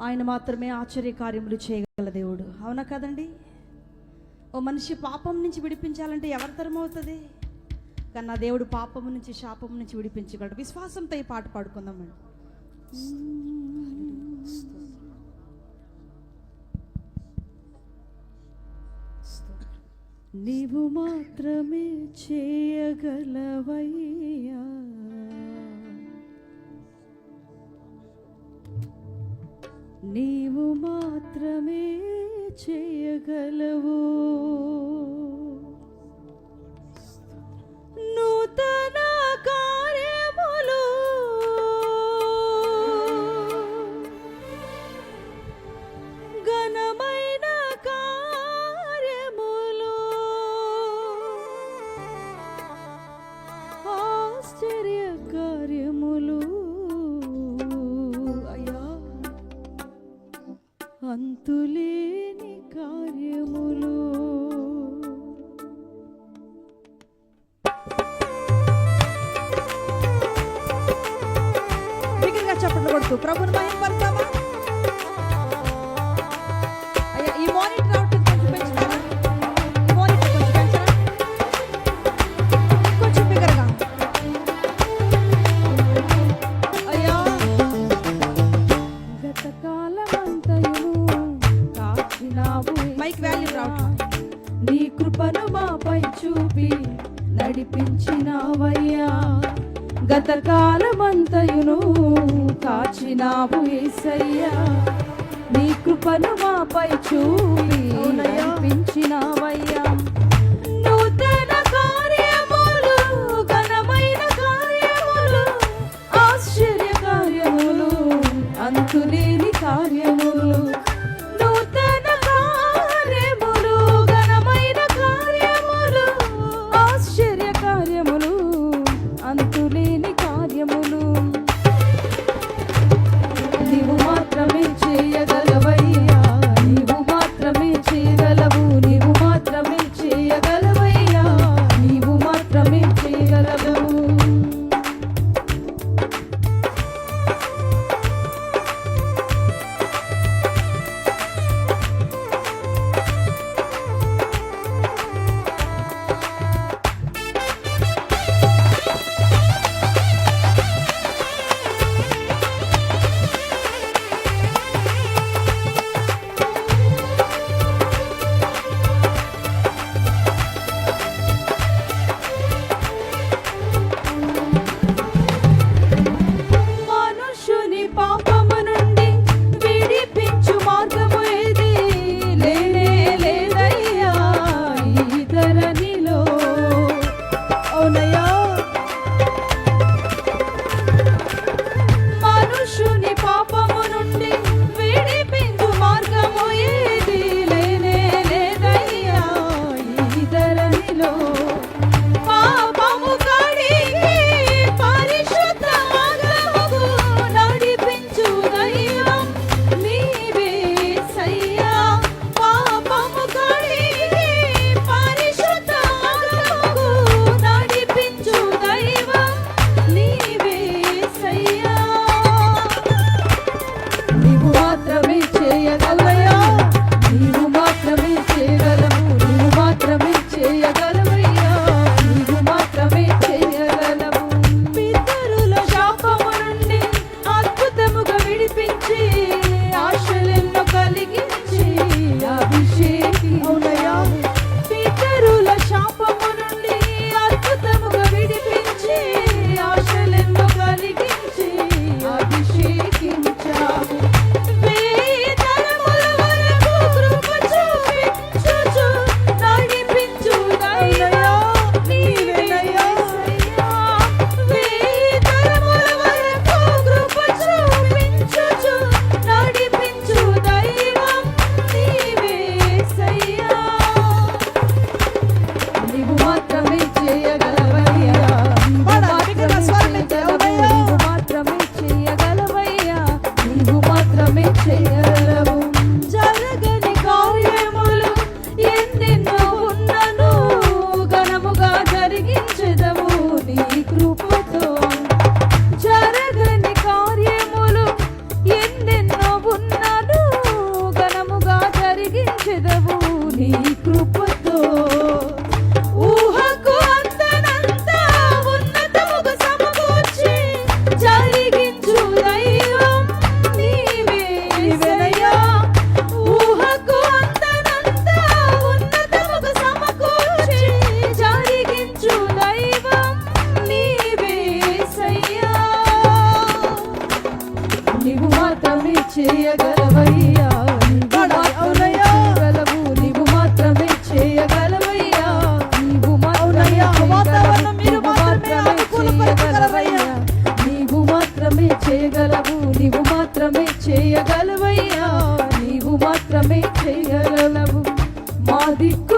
ఆయన మాత్రమే ఆశ్చర్యకార్యములు చేయగల దేవుడు. అవునా కదండి? ఓ మనిషి పాపం నుంచి విడిపించాలంటే ఎవరి తరం అవుతుంది? కన్నా దేవుడు పాపం నుంచి శాపం నుంచి విడిపించగలడు. విశ్వాసంతో ఈ పాట పాడుకుందామండి నీవు మాత్రమే చేయగలవయ్యా. మాత్రమే చేయగలవు. నూతన కార్యములు ఘనమ చేస్తూ ప్రభుని మయంపడతామా మైక్ నీ కృపను మాపై చూపి నడిపించినవయ్యా. గత కాలమంతయును కాచినావు ఏసయ్యా. నీ కృపను మాపై చూపి Ramin Tigalabu. अधिक